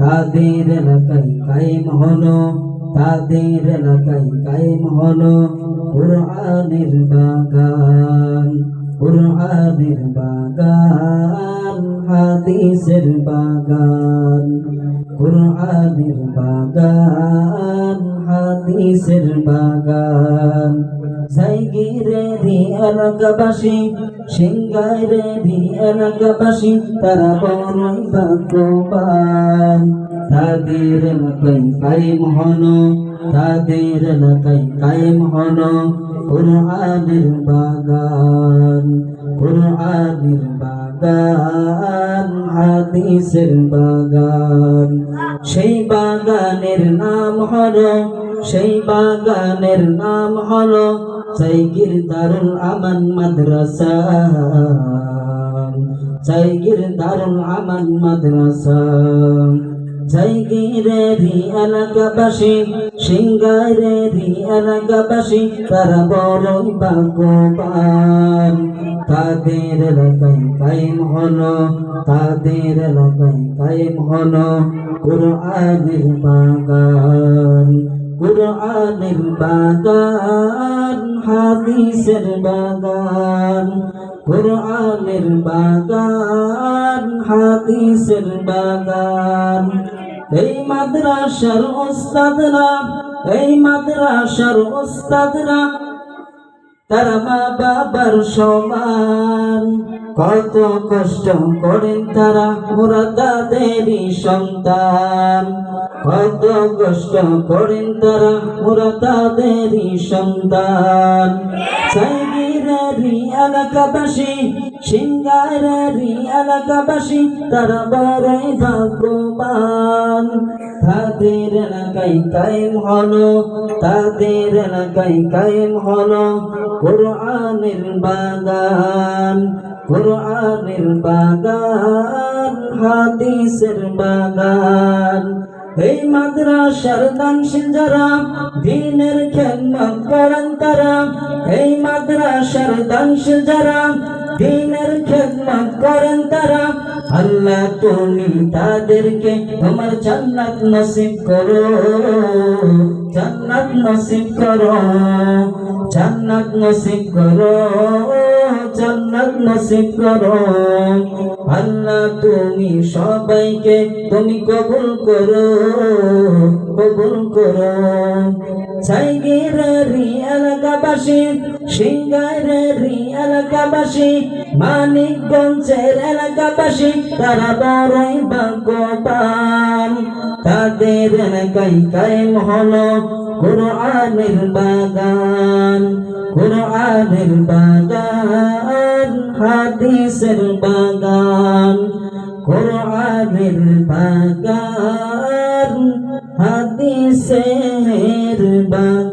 তাদের এলাকায় কায়েম হলো তাদের এলাকায় কায়েম হলো কোরআনের বাগান কোরআনের বাগান হাদিসের বাগান, কোরআনের বাগান, হাদিসের বাগান। সাইগিরে দি এলাকাবাসী সিংগাইরে দি এলাকাবাসী, তারা বড়ই ভাগ্যবান। তাদের এলাকায় কায়েম হলো, তাদের এলাকায় কায়েম হলো কোরআনের বাগান কোরআনের বাগান। হাদিসের বাগান। সেই বাগানের নাম হলো, সেই বাগানের নাম হলো সাইগির দারুল আমান মাদ্রাসা। সাইগির দারুল আমান মাদ্রাসা। জাইগিরেরি এলাকাবাসী সিংগাইরেরি এলাকাবাসী, তারা বড়ই ভাগ্যবান। তাদের এলাকায় কায়েম হলো, তাদের এলাকায় কায়েম হলো কোরআনের বাগান। কোরআনের বাগান, হাদিসের বাগান। কোরআনের বাগান, হাদিসের বাগান। এই মাদ্রাসার ওস্তাদরা, এই মাদ্রাসার ওস্তাদরা, তারা মা বাবার সমান। কত কষ্ট করেন তারা মোরা তাদেরই সন্তান। কত কষ্ট করেন তারা মোরা তাদেরই সন্তান। সাইগিরারি এলাকাবাসী সিঙ্গারারি এলাকাবাসী, তারা বড়ই ভাগ্যবান। তাদের এলাকায় কায়েম হলো, তাদের এলাকায় কায়েম হলো। কোরআনের বাগান কোরআনের বাগান, হাদিসের বাগান। এই মাদ্রাসার দানশীল যারা, দিনের খেদমত করেন তারা। এই মাদ্রাসার দানশীল যারা, দিনের খেদমত করেন তারা। আল্লাহ তুমি তাদেরকে তোমার জান্নাত নসিব করো। জান্নাত নসিব করো। জান্নাত নসিব করো। জান্নাত নসিব করো। আল্লাহ, তুমি সবাইকে তুমি কবুল করো কবুল করো। সাইগিরারি এলাকাবাসী সিংগাইরারি এলাকাবাসী, মানিকগঞ্জের এলাকাবাসী, তারা বড়ই ভাগ্যবান তাদের এলাকায় কায়েম হলো কোরআনের বাগান কোরআনের বাগান। হাদিসের বাগান কোরআনের বাগান হাদিসের বাগান।